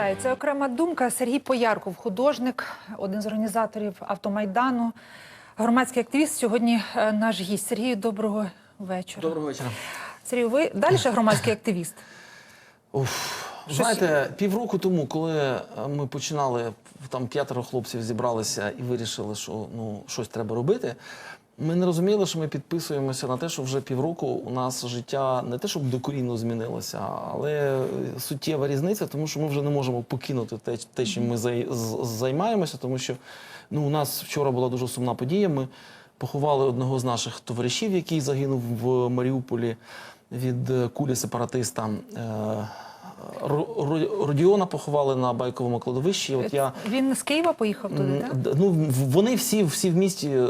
Вітаю, це окрема думка. Сергій Поярков, художник, один з організаторів автомайдану, громадський активіст. Сьогодні е, наш гість. Сергію, доброго вечора. Доброго вечора. Сергію, ви далі громадський активіст? Уф. Щось- Знаєте, півроку тому, коли ми починали, там п'ятеро хлопців зібралися і вирішили, що ну щось треба робити. Ми не розуміли, що ми підписуємося на те, що вже півроку у нас життя не те, щоб докорінно змінилося, але суттєва різниця, тому що ми вже не можемо покинути те, те чим ми зай- займаємося, тому що ну, у нас вчора була дуже сумна подія. Ми поховали одного з наших товаришів, який загинув в Маріуполі від е, кулі сепаратиста. Е, Ро- Ро- Родіона поховали на байковому кладовищі. От я Він з Києва поїхав туди, так? Ну, вони всі, всі в місті е, е,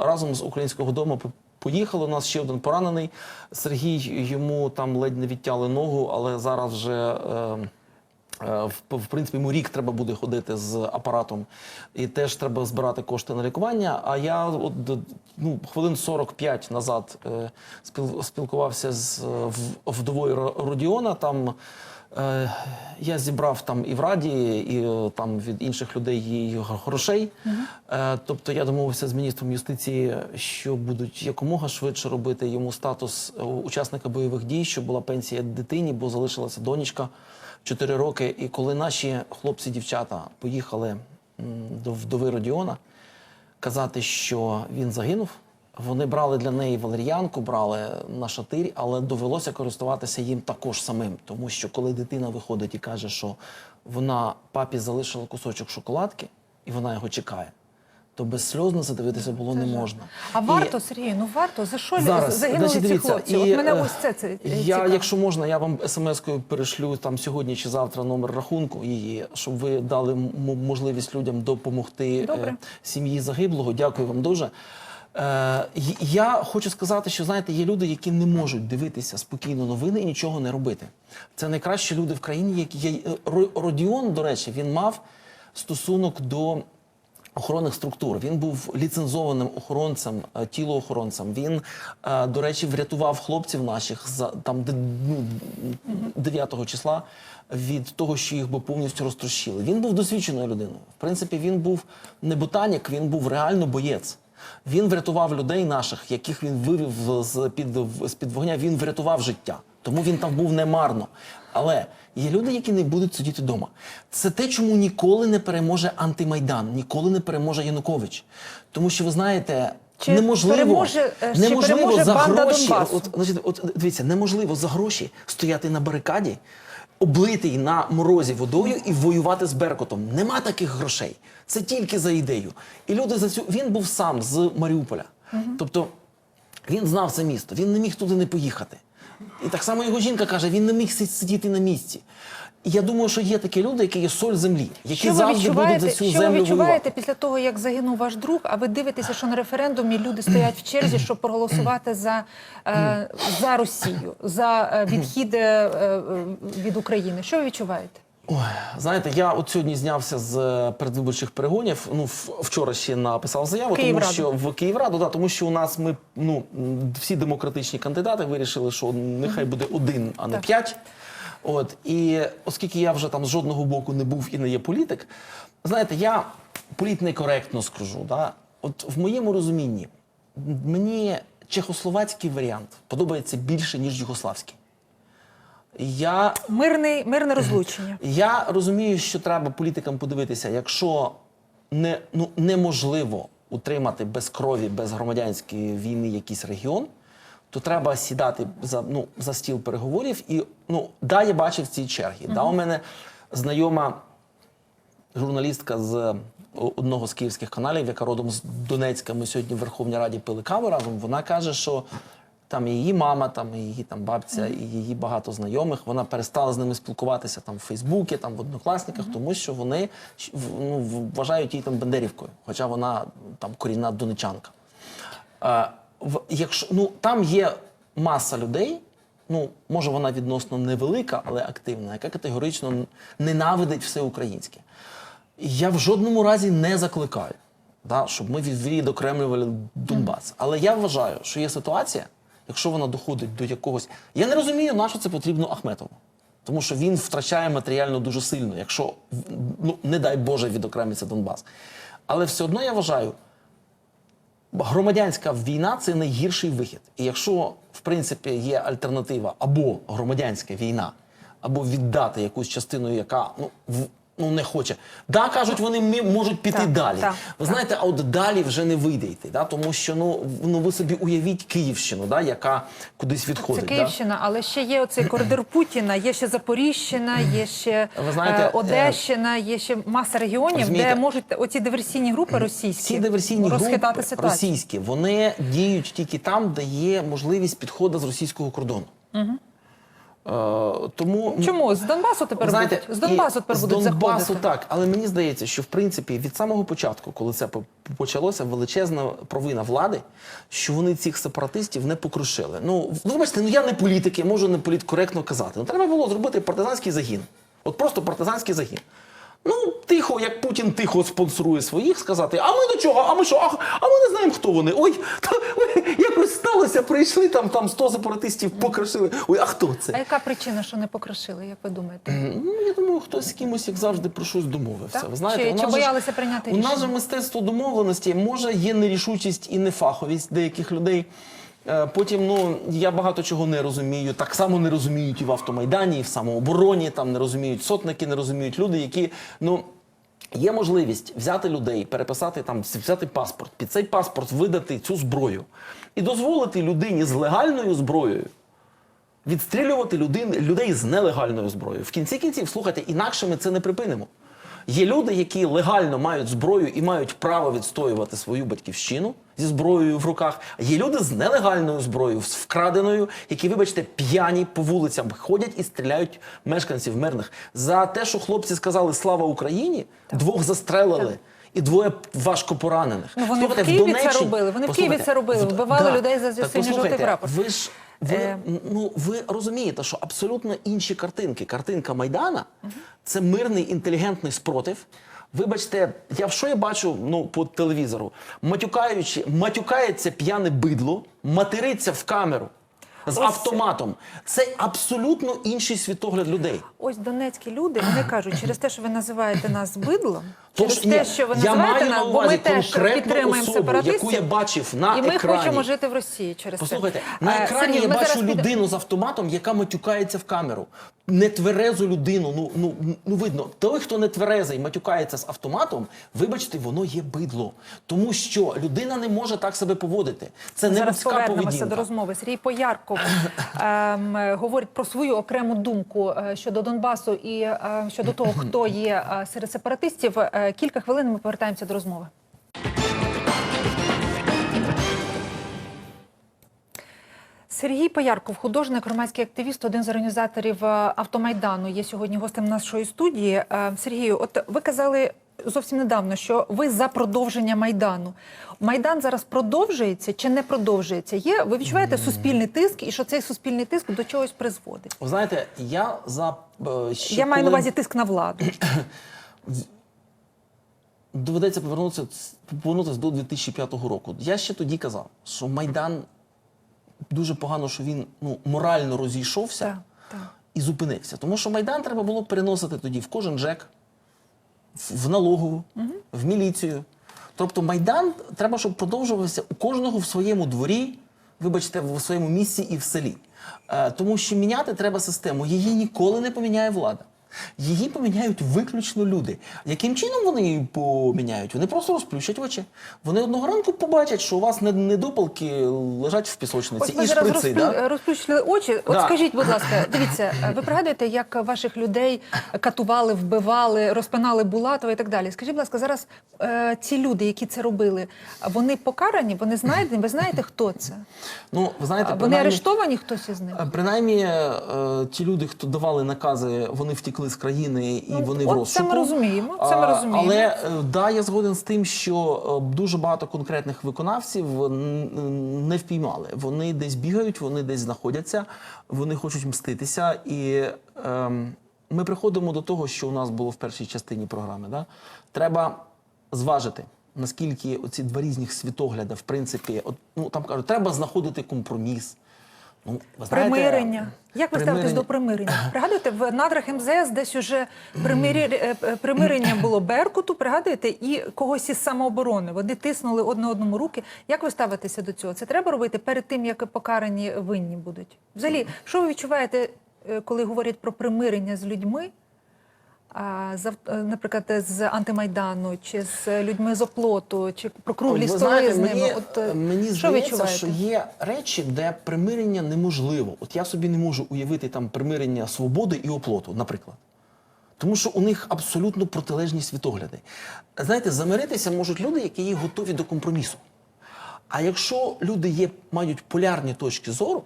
разом з українського дому поїхали. У нас ще один поранений. Сергій йому там ледь не відтяли ногу, але зараз вже. е, е, В, в принципі, йому рік треба буде ходити з апаратом, і теж треба збирати кошти на лікування. А я от ну, хвилин 45 назад е, спіл, спілкувався з е, вдовою Родіона. Там е, я зібрав там і в раді, і е, там від інших людей її грошей. Е, тобто я домовився з міністром юстиції, що будуть якомога швидше робити йому статус е, учасника бойових дій, щоб була пенсія дитині, бо залишилася донечка 4 роки. І коли наші хлопці-дівчата поїхали до вдови Родіона казати, що він загинув. Вони брали для неї валер'янку, брали на шатирь, але довелося користуватися їм також самим. Тому що коли дитина виходить і каже, що вона папі залишила кусочок шоколадки, і вона його чекає, то безсльозно це дивитися було не можна. А І- варто, Сергію, ну варто. За що Зараз, загинули значить, ці хлопці? і, От мене е, ось це, це Я, цікаво. якщо можна, я вам смс-кою перешлю там сьогодні чи завтра номер рахунку її, щоб ви дали можливість людям допомогти Добре. е, сім'ї загиблого. Дякую вам дуже. Е, я хочу сказати, що знаєте, є люди, які не можуть дивитися спокійно новини і нічого не робити. Це найкращі люди в країні, які є. Е, Родіон, до речі, він мав стосунок до охоронних структур. Він був ліцензованим охоронцем, е, тілоохоронцем. Він, е, до речі, врятував хлопців наших за там ну, 9 числа від того, що їх би повністю розтрощили. Він був досвідченою людиною. В принципі, він був не ботанік, він був реально боєць. Він врятував людей наших, яких він вивів з під з під вогня. Він врятував життя. Тому він там був немарно. Але є люди, які не будуть сидіти вдома. Це те, чому ніколи не переможе антимайдан, ніколи не переможе Янукович. Тому що ви знаєте, Чи неможливо, переможе, е, чи переможе за банда гроші. От, значить, от дивіться, неможливо за гроші стояти на барикаді, облитий на морозі водою і воювати з Беркутом. Нема таких грошей. Це тільки за ідею. І люди за цю він був сам з Маріуполя. Тобто він знав це місто, він не міг туди не поїхати. І так само його жінка каже, він не міг си- сидіти на місці. І я думаю, що є такі люди, які є соль землі, які Що завжди будуть за цю що ви відчуваєте воювати. після того, як загинув ваш друг, а ви дивитеся, що на референдумі люди стоять в черзі, щоб проголосувати за, е, за Росію, за е, відхід е, від України? Що ви відчуваєте? Ой, знаєте, я от сьогодні знявся з е, передвиборчих перегонів. Ну, вчора ще написав заяву, тому що в Київраду, да, тому що у нас ми ну всі демократичні кандидати вирішили, що нехай буде один, а не Так. п'ять. От і оскільки я вже там з жодного боку не був і не є політик, знаєте, я політнекоректно скажу. Да? От в моєму розумінні мені чехословацький варіант подобається більше, ніж югославський. Я Мирний, мирне розлучення. я розумію, що треба політикам подивитися, якщо не, ну, неможливо утримати без крові, без громадянської війни якийсь регіон, то треба сідати за, ну, за стіл переговорів. І ну, да, я бачив ці черги. Да, у мене знайома журналістка з одного з київських каналів, яка родом з Донецька, ми сьогодні в Верховній Раді пили каву разом. Вона каже, що там і її мама, там і її там бабця, і її багато знайомих. Вона перестала з ними спілкуватися там в Фейсбуці, там в однокласниках, тому що вони ну, вважають її там бандерівкою, хоча вона там корінна донечанка. Е, в, якщо, ну, там є маса людей, ну, може вона відносно невелика, але активна, яка категорично ненавидить все українське. Я в жодному разі не закликаю, да, щоб ми від- відокремлювали Донбас. Але я вважаю, що є ситуація, якщо вона доходить до якогось. Я не розумію, на що це потрібно Ахметову. тому що він втрачає матеріально дуже сильно, якщо ну не дай Боже відокремиться Донбас. Але все одно я вважаю, громадянська війна це найгірший вихід. І якщо в принципі є альтернатива або громадянська війна, або віддати якусь частину, яка ну. Ну, не хоче. Да, кажуть, вони можуть піти Так, далі. так, Ви знаєте, а от далі вже не вийде йти, да? тому що ну, ну ви собі уявіть Київщину, да, яка кудись Це відходить. Київщина, але ще є оцей коридор Путіна, є ще Запоріжжяна, є ще Ви знаєте, е, е, Одещина, є ще маса регіонів, розумієте, де можуть оці диверсійні групи російські Ці диверсійні розхитати групи ситуацію. російські, вони діють тільки там, де є можливість підходу з російського кордону. Е, тому Чому з Донбасу тепер Знаєте, будуть з Донбасу тепер з будуть Донбасу заходити? так, але мені здається, що в принципі від самого початку, коли це почалося, величезна провина влади, що вони цих сепаратистів не покрушили. Ну, вибачте, ну я не політик, я можу не політкоректно казати. Ну треба було зробити партизанський загін. От просто партизанський загін. Ну, тихо, як Путін тихо спонсорує своїх, сказати, а ми до чого? А ми що? А, а ми не знаємо, хто вони. Ой, та, ой, якось сталося, прийшли там, там 100 сепаратистів, покришили. Ой, а хто це? А яка причина, що не покришили, як ви думаєте? Ну, я думаю, хтось з кимось, як завжди, про щось домовився. Так? Ви знаєте, Чи- у нас ж- боялися прийняти У нас же мистецтво домовленості, може, є нерішучість і нефаховість деяких людей. Е, Потім, ну, я багато чого не розумію. Так само не розуміють і в автомайдані, і в самообороні, там не розуміють сотники, не розуміють люди, які, ну. Є можливість взяти людей, переписати там, взяти паспорт, під цей паспорт видати цю зброю і дозволити людині з легальною зброєю відстрілювати людей з нелегальною зброєю. В кінці кінців, слухайте, інакше ми це не припинимо. Є люди, які легально мають зброю і мають право відстоювати свою батьківщину зі зброєю в руках. Є люди з нелегальною зброєю, з вкраденою, які, вибачте, п'яні по вулицям ходять і стріляють мешканців мирних. За те, що хлопці сказали Слава Україні, двох застрелили. І двоє важко поранених. Ну, вони в Києві це Донеччині- робили, вони в Києві це робили, в- вбивали людей за Так синьо-жовтий прапор. Ви ж ви, Е. ну, ви розумієте, що абсолютно інші картинки. Картинка Майдана це мирний інтелігентний спротив. Вибачте, я що я бачу ну, по телевізору? Матюкаючи, матюкається п'яне бидло, материться в камеру з автоматом. Це абсолютно інший світогляд людей. Ось донецькі люди вони кажуть, через те, що ви називаєте нас бидлом, Тож через те, що ви я називаєте маю нас, на бо ми увазі теж конкретну підтримуємо особу, яку я бачив на і ми екрані. хочемо жити в Росії через Послухайте, це. на Е, екрані Сергій, я ми бачу зараз піде- людину з автоматом, яка матюкається в камеру. Нетверезу людину. Ну, ну, ну видно, той, хто не тверезий, матюкається з автоматом, вибачте, воно є бидло. Тому що людина не може так себе поводити. Це не Зараз людська повернемося поведінка. до розмови. Сергій Поярков ем, е, говорить про свою окрему думку е, щодо Донбасу і е, щодо того, хто є е, серед сепаратистів. Е, Кілька хвилин ми повертаємося до розмови. Сергій Поярков, художник, громадський активіст, один з організаторів е, автомайдану, є сьогодні гостем нашої студії. Е, Сергію, от ви казали зовсім недавно, що ви за продовження майдану. Майдан зараз продовжується чи не продовжується? Є ви відчуваєте суспільний тиск, і що цей суспільний тиск до чогось призводить? Ви знаєте, я за е, ще Я маю на увазі тиск на владу. доведеться повернутися повернутися до 2005 року. Я ще тоді казав, що Майдан дуже погано, що він ну, морально розійшовся Так, так. і зупинився. Тому що Майдан треба було переносити тоді в кожен ЖЕК, в налогову, в міліцію. Тобто Майдан треба, щоб продовжувався у кожного в своєму дворі, вибачте, в своєму місці і в селі. Е, тому що міняти треба систему. Її ніколи не поміняє влада. Її поміняють виключно люди. Яким чином вони її поміняють? Вони просто розплющать очі. Вони одного ранку побачать, що у вас не- недопалки лежать в пісочниці Ось ви і зараз шприци. розплю... Да? розплющили очі. От Да. скажіть, будь ласка, дивіться, ви пригадуєте, як ваших людей катували, вбивали, розпинали Булатова і так далі. Скажіть, будь ласка, зараз е, ці люди, які це робили, вони покарані, вони знайдені, ви знаєте, хто це? Ну, ви знаєте, Вони принаймні- арештовані хтось із них? Е, Принаймні, е, ті люди, хто давали накази, вони втекли з країни і Ну, вони от в розшуку. це ми розуміємо, це ми розуміємо. Але е, да, я згоден з тим, що е, дуже багато конкретних виконавців не впіймали. Вони десь бігають, вони десь знаходяться, вони хочуть мститися. І ем, ми приходимо до того, що у нас було в першій частині програми. Да? Треба зважити. Наскільки оці два різних світогляди, в принципі, от, ну там кажуть, треба знаходити компроміс. Ну, ви знаєте, Примирення. Як ви ставитесь до примирення? Пригадуєте, в надрах МЗС десь уже примирі... е, е, примирення було Беркуту, пригадуєте, і когось із самооборони. Вони тиснули одне одному руки. Як ви ставитеся до цього? Це треба робити перед тим, як покарані винні будуть? Взагалі, що ви відчуваєте, е, коли говорять про примирення з людьми? Е, наприклад, з антимайдану, чи з людьми з оплоту, чи про круглі столи знаєте, з ними. Мені, От е, мені що здається, відчуваєте? що є речі, де примирення неможливо. От я собі не можу уявити там примирення свободи і оплоту, наприклад. Тому що у них абсолютно протилежні світогляди. Знаєте, замиритися можуть люди, які є готові до компромісу. А якщо люди є, мають полярні точки зору,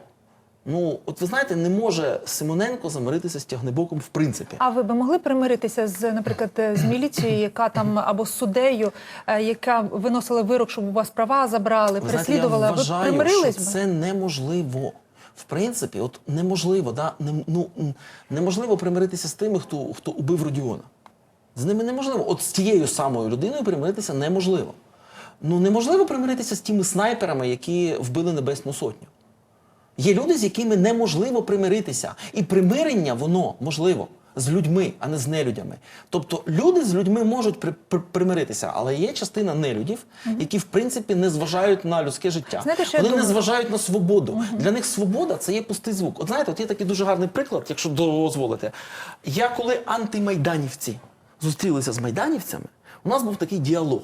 ну от ви знаєте, не може Симоненко замиритися з тягнебоком в принципі. А ви би могли примиритися з, наприклад, з міліцією, яка там або з суддею, е, яка виносила вирок, щоб у вас права забрали, Ви знаєте, переслідувала? я Ви вважаю, примирились що би? це неможливо. В принципі, от неможливо, да? не, ну, неможливо примиритися з тими, хто, хто убив Родіона. З ними неможливо. От з тією самою людиною примиритися неможливо. Ну, неможливо примиритися з тими снайперами, які вбили Небесну Сотню. Є люди, з якими неможливо примиритися. І примирення, воно можливо з людьми, а не з нелюдями. Тобто люди з людьми можуть при, при- примиритися, але є частина нелюдів, які в принципі не зважають на людське життя. Знаєте, що я Вони не думаю? зважають на свободу. Для них свобода це є пустий звук. От знаєте, от є такий дуже гарний приклад, якщо дозволите. Я коли антимайданівці зустрілися з майданівцями, у нас був такий діалог.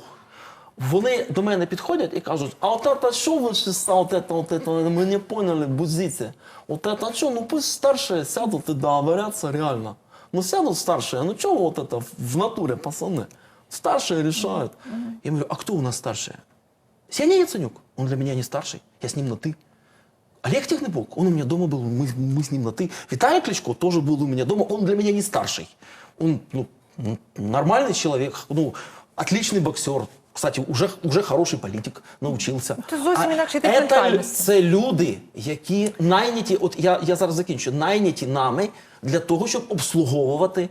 Вони до мене підходять і кажуть, а от это що ви ще от это, от это, ми не поняли, бузіться. От это що, ну пусть старшие сядут и договорятся реально. Ну сядут старшие, ну чего вот это в натуре, пацаны? Старшие решают. Я говорю, а кто у нас старшие? Сеня Яценюк, он для меня не старший, я с ним на «ты». Олег Технебок, он у меня дома был, мы, мы с ним на «ты». Виталий Кличко тоже был у меня дома, он для меня не старший. Он ну, м, нормальный человек, ну, отличный боксер. Кстати, уже, уже хороший політик, научився. Це зовсім це, ментальності. це люди, які найняті, от я, я зараз закінчу, найняті нами для того, щоб обслуговувати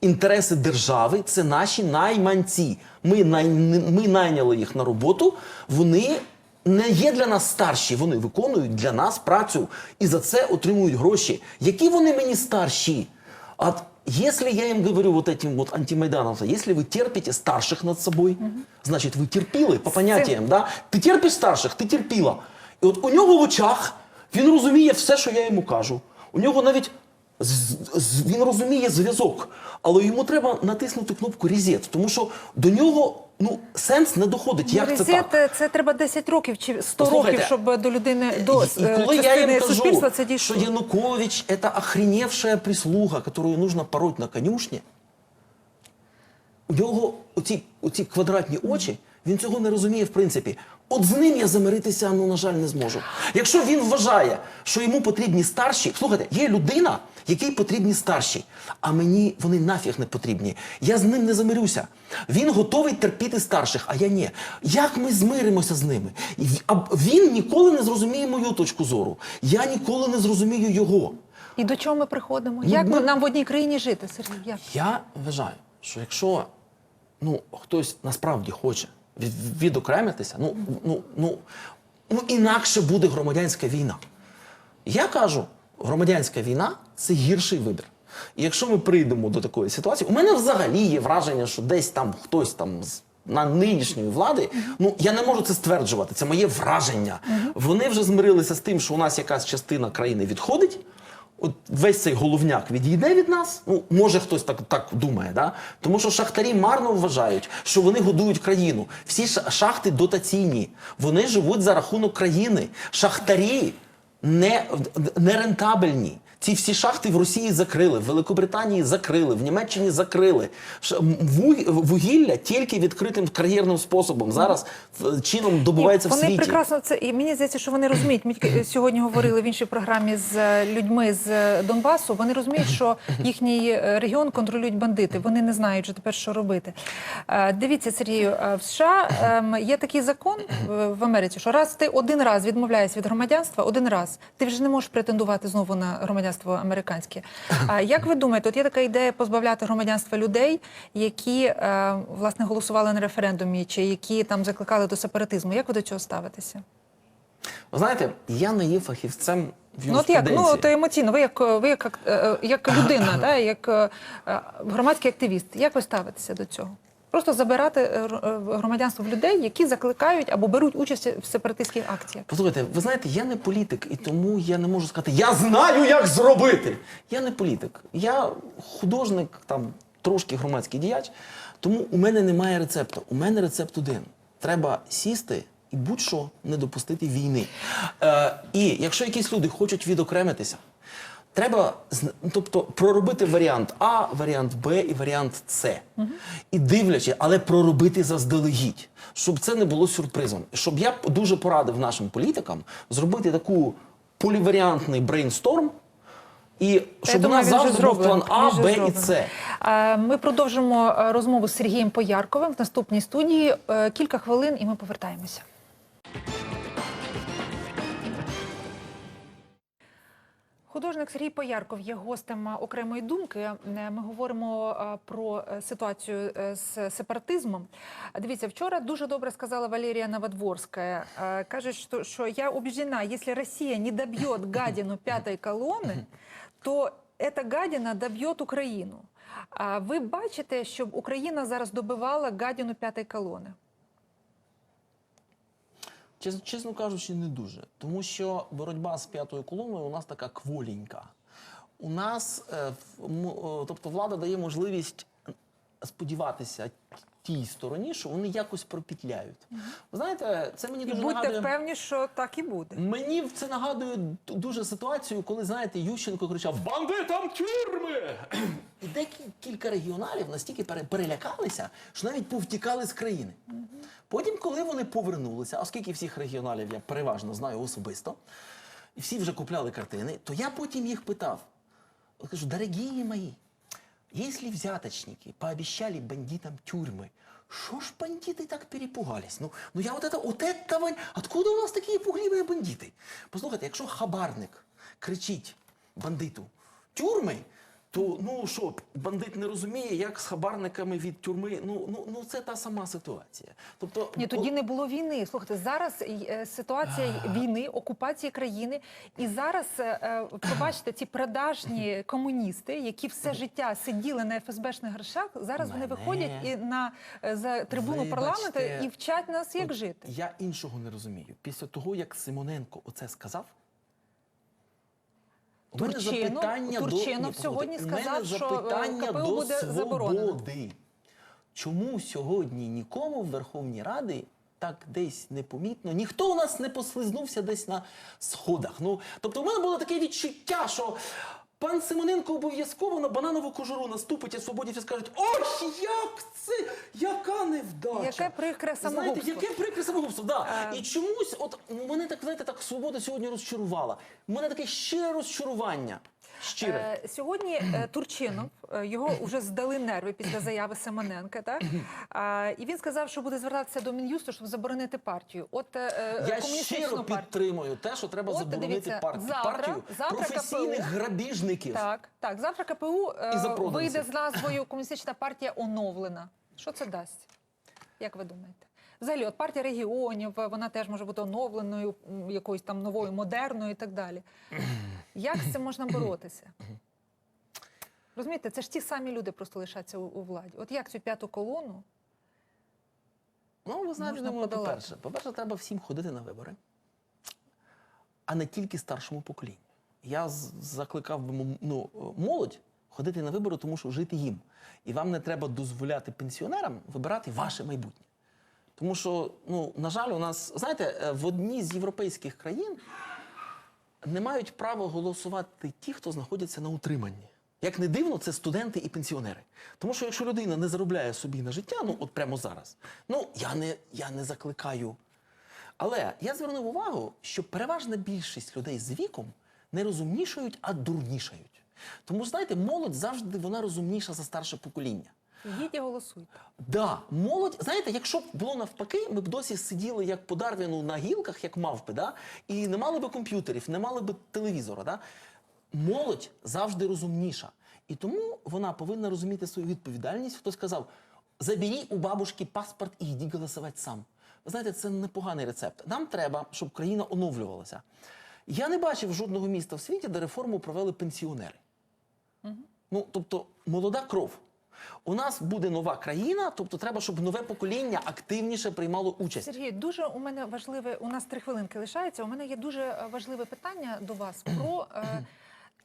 інтереси держави. Це наші найманці. Ми, най, ми найняли їх на роботу. Вони не є для нас старші, вони виконують для нас працю і за це отримують гроші. Які вони мені старші? А если я им говорю вот этим вот антимайдановцам, если вы терпите старших над собой, значит вы терпіли по поняттям. Да? Ти терпиш старших, ти терпіла. І от у нього в очах він розуміє все, що я йому кажу. У нього навіть з- з- він розуміє зв'язок, але йому треба натиснути кнопку резет, тому що до нього ну, сенс не доходить. Як це так? е, це треба 10 років чи 100 Послухайте, років, щоб до людини до І- і е, коли я їм кажу, суспільства це що. Янукович – це охреневшая прислуга, яку нужно пороть на конюшні, у нього оці, оці квадратні очі, він цього не розуміє в принципі. От з ним я замиритися, ну, на жаль, не зможу. Якщо він вважає, що йому потрібні старші, слухайте, є людина, якій потрібні старші, а мені вони нафіг не потрібні. Я з ним не замирюся. Він готовий терпіти старших, а я ні. Як ми змиримося з ними? А він ніколи не зрозуміє мою точку зору. Я ніколи не зрозумію його. І до чого ми приходимо? Ну, Як ми- нам в одній країні жити, Сергій? Як? Я вважаю, що якщо ну, хтось насправді хоче відокремитися, ну, ну, ну, ну інакше буде громадянська війна. Я кажу, громадянська війна це гірший вибір. І якщо ми прийдемо до такої ситуації, у мене взагалі є враження, що десь там хтось там з на нинішньої влади, ну я не можу це стверджувати. Це моє враження. Вони вже змирилися з тим, що у нас якась частина країни відходить. От весь цей головняк відійде від нас. Ну, може хтось так, так думає, да? тому що шахтарі марно вважають, що вони годують країну. Всі ша- шахти дотаційні, вони живуть за рахунок країни. Шахтарі не, не рентабельні. Ці всі шахти в Росії закрили, в Великобританії закрили, в Німеччині закрили. Вугілля тільки відкритим кар'єрним способом зараз е, чином добувається в вони прекрасно це і мені здається, що вони розуміють. Ми сьогодні говорили в іншій програмі з е, людьми з е, Донбасу. Вони розуміють, що їхній е, регіон контролюють бандити. Вони не знають вже тепер, що робити. Е, Дивіться, Сергію, е, в США ем, є такий закон е, в Америці, що раз ти один раз відмовляєшся від громадянства, один раз ти вже не можеш претендувати знову на громадянство американське. А як ви думаєте, от є така ідея позбавляти громадянства людей, які е, власне голосували на референдумі, чи які там закликали до сепаратизму? Як ви до цього ставитеся? Ви знаєте, я не є фахівцем в Ну от як, ну то емоційно, ви як ви як, е, як людина, да, як е, е, громадський активіст, як ви ставитеся до цього? Просто забирати е, е, громадянство в людей, які закликають або беруть участь в сепаратистських акціях. Послухайте, ви знаєте, я не політик, і тому я не можу сказати, я знаю, як зробити. Я не політик. Я художник, там трошки громадський діяч. Тому у мене немає рецепту. У мене рецепт один. Треба сісти і будь-що не допустити війни. Е, і якщо якісь люди хочуть відокремитися, Треба тобто проробити варіант А, варіант Б і варіант С. І дивлячи, але проробити заздалегідь, щоб це не було сюрпризом. Щоб я дуже порадив нашим політикам зробити таку поліваріантний брейнсторм, і щоб у нас завжди був план А, Б і. С. Ми продовжимо е, розмову з Сергієм Поярковим в наступній студії. Е, Кілька хвилин, і ми повертаємося. Художник Сергій Поярков є гостем окремої думки. Е, Ми говоримо е, про е, ситуацію з сепаратизмом. Дивіться, вчора дуже добре сказала Валерія Новодворська. Каже, що, що я убеждена, якщо Росія не доб'є гадину п'ятої колони, то ця гадина доб'є Україну. А ви бачите, щоб Україна зараз добивала гадину п'ятої колони? Чесно, чесно кажучи, не дуже. Тому що боротьба з п'ятою колоною у нас така кволенька. У нас, е, е, тобто, влада дає можливість сподіватися тій стороні, що вони якось пропітляють. Ви знаєте, це мені І дуже будьте нагадує. впевні, що так і буде. Мені це нагадує дуже ситуацію, коли знаєте, Ющенко кричав Бандитам тюрми! І декілька регіоналів настільки пере- перелякалися, що навіть повтікали з країни. Потім, коли вони повернулися, оскільки всіх регіоналів я переважно знаю особисто, і всі вже купляли картини, то я потім їх питав. Я кажу, дорогие мои, если взяточники пообещали бандитам тюрьмы, что ж бандиты так перепугались? Ну, ну я вот это, вот этого, откуда у нас такие пугливые бандиты? Послухайте, якщо хабарник кричить бандиту тюрми, то ну що, бандит не розуміє, як з хабарниками від тюрми. Ну, ну, ну це та сама ситуація. Тобто, Ні, тоді не було війни. Слухайте, зараз е, ситуація війни, окупації країни, і зараз е, е, побачите ці продажні комуністи, які все життя сиділи на ФСБшних грошах. Зараз вони виходять і на е, за трибуну Вибачте, парламенту і вчать нас, як От жити. Я іншого не розумію. Після того, як Симоненко оце сказав. У мене Турчинов- запитання Турчинов до... сьогодні сказав, мене що, е, запитання КПУ до буде заборонено. свободи. Чому сьогодні нікому в Верховній Раді так десь непомітно, ніхто у нас не послизнувся десь на сходах. Ну, тобто, в мене було таке відчуття, що пан Симоненко обов'язково на бананову кожуру наступить, і свободівці скажуть: ох, як це, яка невдача! Яке прикре Знаєте, самогубство. яке прикре самогубство, да. Е. І чомусь, от мене так, знаєте, так свобода сьогодні розчарувала. У мене таке щире розчарування. Щире. Сьогодні е, Турчинов е, його вже здали нерви після заяви Семененка. Так і він сказав, що буде звертатися до мін'юсту, щоб заборонити партію. От е, Я щиро партію. підтримую те, що треба От, заборонити дивіться, пар- завтра- партію завтра професійних КПУ. грабіжників. Так, так. Завтра КПУ вийде з назвою Комуністична партія оновлена. Що це дасть? Як ви думаєте? Взагалі, от партія регіонів, е, вона теж може бути оновленою, якоюсь там новою, модерною і так далі. Як з цим можна боротися? Розумієте, це ж ті самі люди просто лишаться у, у владі. От як цю п'яту колону? Ну, ви знаєте, по-перше, по-перше, треба всім ходити на вибори, а не тільки старшому поколінню. Я закликав би ну, молодь ходити на вибори, тому що жити їм. І вам не треба дозволяти пенсіонерам вибирати ваше майбутнє. Тому що, ну, на жаль, у нас, знаєте, е, в одній з європейських країн не мають права голосувати ті, хто знаходяться на утриманні. Як не дивно, це студенти і пенсіонери. Тому що якщо людина не заробляє собі на життя, ну от прямо зараз, ну я не, я не закликаю. Але я звернув увагу, що переважна більшість людей з віком не розумнішають, а дурнішають. Тому, знаєте, молодь завжди вона розумніша за старше покоління. Йдіть і голосуйте. Да, молодь, знаєте, якщо б було навпаки, ми б досі сиділи як по Дарвіну на гілках, як мавпи, да? і не мали би комп'ютерів, не мали би телевізора. Да? Молодь завжди розумніша. І тому вона повинна розуміти свою відповідальність. Хтось сказав: заберіть у бабушки паспорт і йди голосувати сам. Ви знаєте, це непоганий рецепт. Нам треба, щоб країна оновлювалася. Я не бачив жодного міста в світі, де реформу провели пенсіонери. Ну, тобто, молода кров. У нас буде нова країна, тобто треба, щоб нове покоління активніше приймало участь. Сергій, дуже у мене важливе. У нас три хвилинки лишається. У мене є дуже е, важливе питання до вас про е,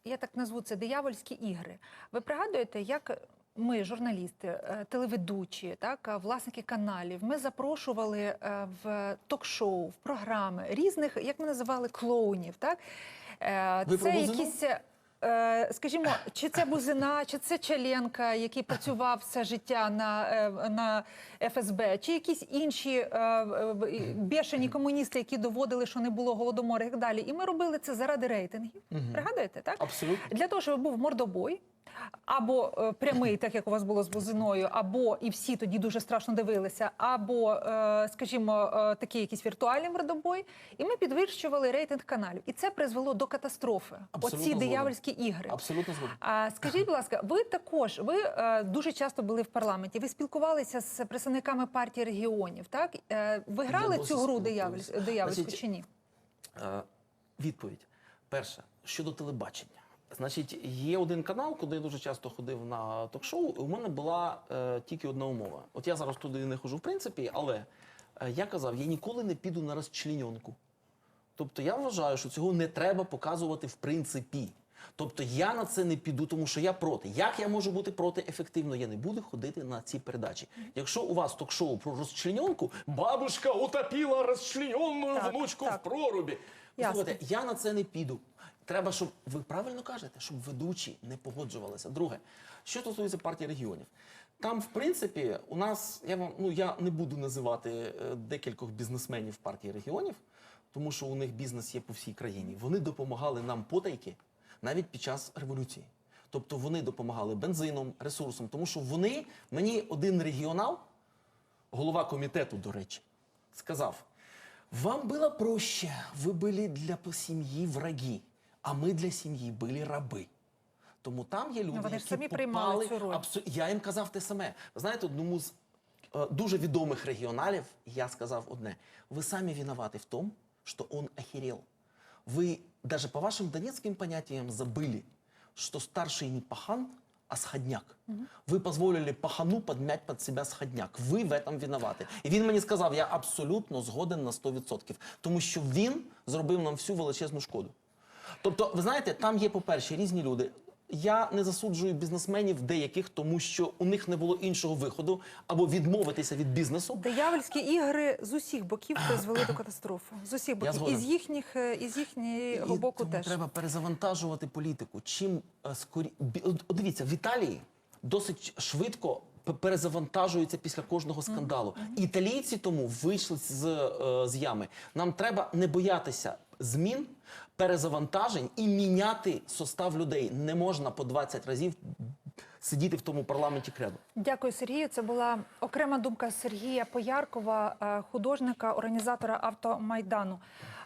я так назву це диявольські ігри. Ви пригадуєте, як ми, журналісти, е, телеведучі, так е, власники каналів, ми запрошували в ток-шоу, в програми різних, як ми називали, клоунів. Так Ви це якісь. Е, Скажімо, чи це Бузина, чи це Челенка, який працював все життя на, е, на ФСБ, чи якісь інші е, бешені комуністи, які доводили, що не було голодомору і так далі. І ми робили це заради рейтингів. Пригадуєте, так? Абсолютно. Для того, щоб був мордобой. Або е, прямий, так як у вас було з Бузиною, або і всі тоді дуже страшно дивилися, або, е, скажімо, е, такий якийсь віртуальний мордобой. І ми підвищували рейтинг каналів. І це призвело до катастрофи. Абсолютно Оці згоден. диявольські ігри. Абсолютно згоден. А скажіть, будь ласка, ви також ви е, дуже часто були в парламенті. Ви спілкувалися з представниками партії регіонів. Так е, ви грали цю гру диявольську, диявольську Значить, чи ні? Е, Відповідь. Перше, щодо телебачення. Значить, є один канал, куди я дуже часто ходив на ток-шоу. і У мене була е, тільки одна умова. От я зараз туди не хожу, в принципі, але е, я казав, я ніколи не піду на розчленьонку. Тобто я вважаю, що цього не треба показувати в принципі. Тобто я на це не піду, тому що я проти. Як я можу бути проти ефективно? Я не буду ходити на ці передачі. Якщо у вас ток-шоу про розчленьонку, бабушка утопила розчленьонну внучку так. в прорубі. Слухайте, я на це не піду. Треба, щоб ви правильно кажете, щоб ведучі не погоджувалися. Друге, що стосується партії регіонів, там, в принципі, у нас я вам ну я не буду називати е, декількох бізнесменів партії регіонів, тому що у них бізнес є по всій країні. Вони допомагали нам потайки навіть під час революції. Тобто вони допомагали бензином, ресурсом, тому що вони мені один регіонал, голова комітету, до речі, сказав: вам было проще, вы были для семьи враги, а ми для сім'ї були раби. Тому там є люди, Ну, вони ж які самі попали... приймали цю роль. Абсо- Я їм казав те саме. Ви знаєте, одному з е, дуже відомих регіоналів я сказав одне: ви самі виноваты в том, что он охерел. Вы даже по вашим донецким понятиям забыли, что старший не пахан, а сходняк. Ви позволили пахану подмять під себе сходняк. Ви в этом винуваті. І він мені сказав, я абсолютно згоден на 100%. Тому що він зробив нам всю величезну шкоду. Тобто, ви знаєте, там є, по-перше, різні люди. Я не засуджую бізнесменів деяких, тому що у них не було іншого виходу або відмовитися від бізнесу. Диявольські ігри з усіх боків призвели до катастрофи. З усіх боків. І з їхніх, е, і з їхнього боку теж. треба перезавантажувати політику. Чим е, скорі... Дивіться, в Італії досить швидко перезавантажуються після кожного скандалу. Італійці тому вийшли з, е, з ями. Нам треба не боятися змін, перезавантажень і міняти состав людей. Не можна по 20 разів сидіти в тому парламенті кредо. Дякую, Сергію. Це була окрема думка Сергія Пояркова, е, художника, організатора автомайдану.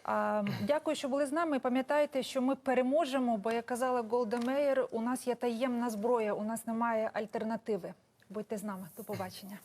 Е, Дякую, що були з нами. Пам'ятайте, що ми переможемо, бо як казала Голда Меєр, у нас є таємна зброя, у нас немає альтернативи. Будьте з нами. До побачення.